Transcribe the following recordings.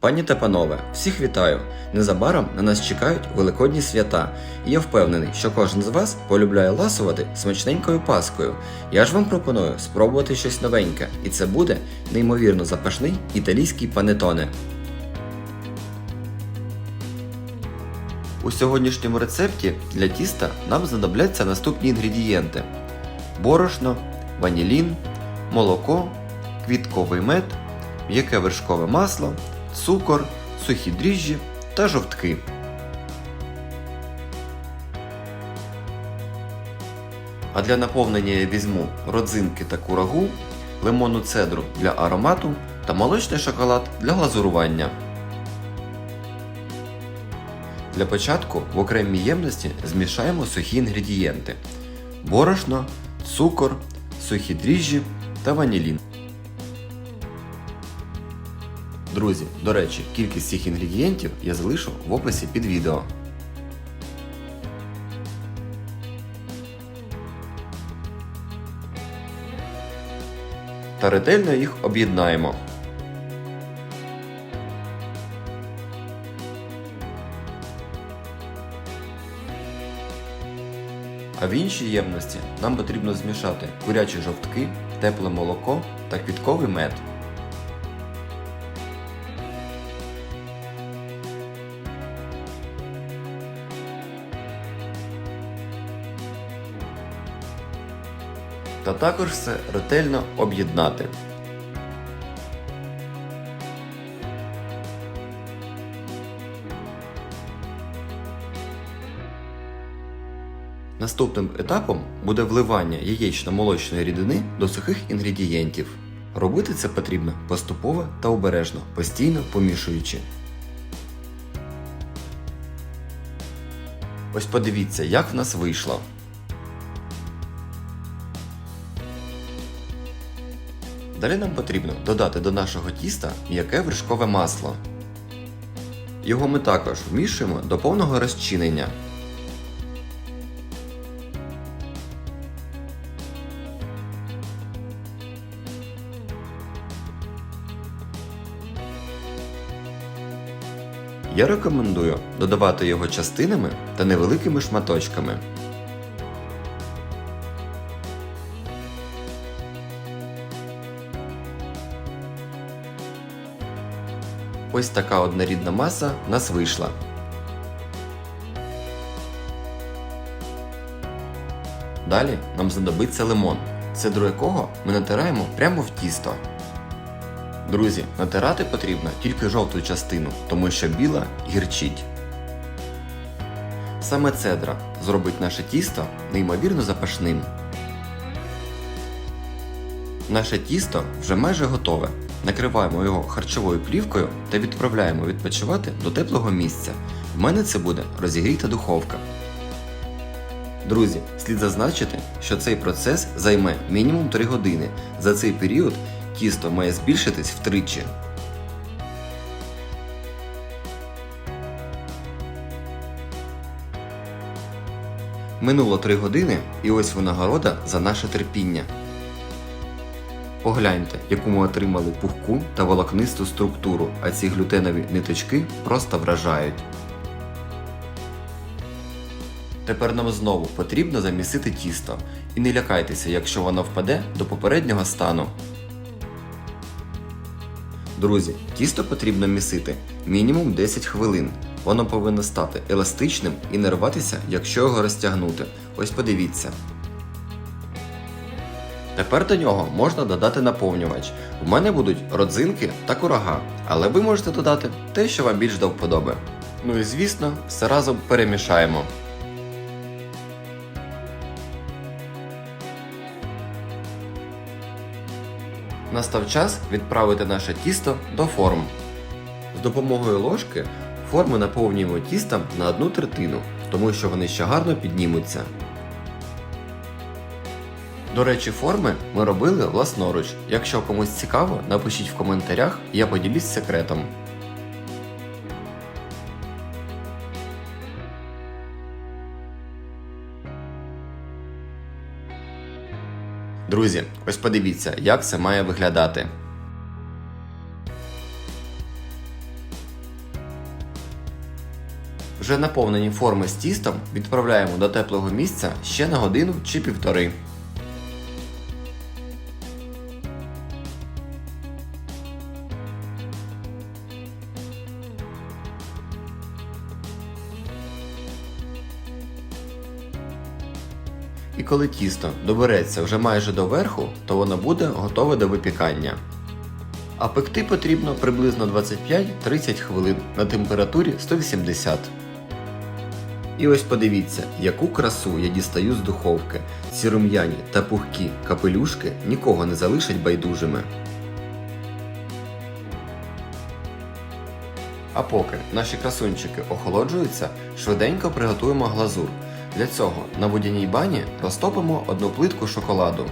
Пані та панове, всіх вітаю! Незабаром на нас чекають великодні свята, і я впевнений, що кожен з вас полюбляє ласувати смачненькою паскою. Я ж вам пропоную спробувати щось новеньке, і це буде неймовірно запашний італійський панетоне. У сьогоднішньому рецепті для тіста нам знадобляться наступні інгредієнти: борошно, ванілін, молоко, квітковий мед, м'яке вершкове масло, цукор, сухі дріжджі та жовтки. А для наповнення я візьму родзинки та курагу, лимонну цедру для аромату та молочний шоколад для глазурування. Для початку в окремій ємності змішаємо сухі інгредієнти: борошно, цукор, сухі дріжджі та ванілін. Друзі, до речі, кількість цих інгредієнтів я залишу в описі під відео. Та ретельно їх об'єднаємо. А в іншій ємності нам потрібно змішати курячі жовтки, тепле молоко та квітковий мед. Та також все ретельно об'єднати. Наступним етапом буде вливання яєчно-молочної рідини до сухих інгредієнтів. Робити це потрібно поступово та обережно, постійно помішуючи. Ось подивіться, як в нас вийшло. Далі нам потрібно додати до нашого тіста м'яке вершкове масло. Його ми також вмішуємо до повного розчинення. Я рекомендую додавати його частинами та невеликими шматочками. Ось така однорідна маса в нас вийшла. Далі нам знадобиться лимон, цедру якого ми натираємо прямо в тісто. Друзі, натирати потрібно тільки жовту частину, тому що біла гірчить. Саме цедра зробить наше тісто неймовірно запашним. Наше тісто вже майже готове. Накриваємо його харчовою плівкою та відправляємо відпочивати до теплого місця. В мене це буде розігріта духовка. Друзі, слід зазначити, що цей процес займе мінімум 3 години. За цей період тісто має збільшитись втричі. Минуло 3 години і ось винагорода за наше терпіння. Погляньте, яку ми отримали пухку та волокнисту структуру, а ці глютенові ниточки просто вражають. Тепер нам знову потрібно замісити тісто. І не лякайтеся, якщо воно впаде до попереднього стану. Друзі, тісто потрібно місити мінімум 10 хвилин. Воно повинно стати еластичним і не рватися, якщо його розтягнути. Ось подивіться. Тепер до нього можна додати наповнювач. У мене будуть родзинки та курага, але ви можете додати те, що вам більш до вподоби. Ну і звісно, все разом перемішаємо. Настав час відправити наше тісто до форм. З допомогою ложки форми наповнюємо тістом на одну третину, тому що вони ще гарно піднімуться. До речі, форми ми робили власноруч. Якщо комусь цікаво, напишіть в коментарях, я поділюсь секретом. Друзі, ось подивіться, як це має виглядати. Вже наповнені форми з тістом відправляємо до теплого місця ще на годину чи півтори. І коли тісто добереться вже майже до верху, то воно буде готове до випікання. А пекти потрібно приблизно 25-30 хвилин на температурі 180. І ось подивіться, яку красу я дістаю з духовки. Ці рум'яні та пухкі капелюшки нікого не залишать байдужими. А поки наші красунчики охолоджуються, швиденько приготуємо глазур. Для цього на водяній бані розтопимо одну плитку шоколаду.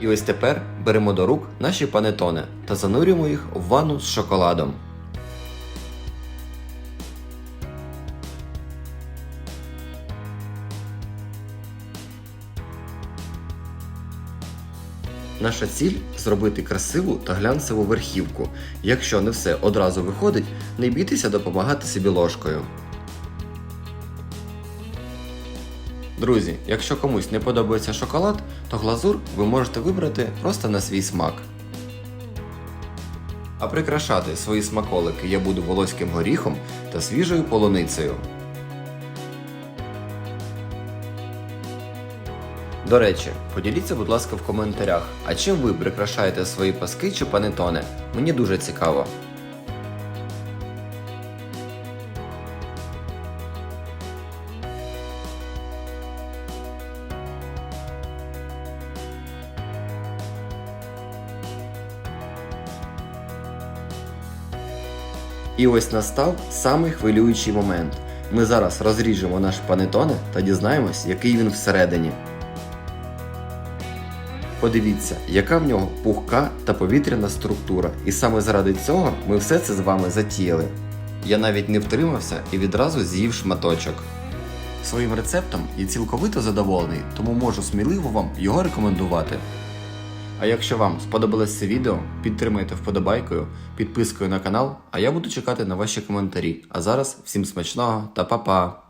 І ось тепер беремо до рук наші панетони та занурюємо їх в ванну з шоколадом. Наша ціль зробити красиву та глянцеву верхівку. Якщо не все одразу виходить, не бійтеся допомагати собі ложкою. Друзі, якщо комусь не подобається шоколад, то глазур ви можете вибрати просто на свій смак. А прикрашати свої смаколики я буду волоським горіхом та свіжою полуницею. До речі, поділіться, будь ласка, в коментарях, а чим ви прикрашаєте свої паски чи панетони? Мені дуже цікаво. І ось настав самий хвилюючий момент. Ми зараз розріжемо наш панетоне та дізнаємось, який він всередині. Подивіться, яка в нього пухка та повітряна структура, і саме заради цього ми все це з вами затіяли. Я навіть не втримався і відразу з'їв шматочок. Своїм рецептом я цілковито задоволений, тому можу сміливо вам його рекомендувати. А якщо вам сподобалось це відео, підтримайте вподобайкою, підпискою на канал, а я буду чекати на ваші коментарі. А зараз всім смачного та па-па!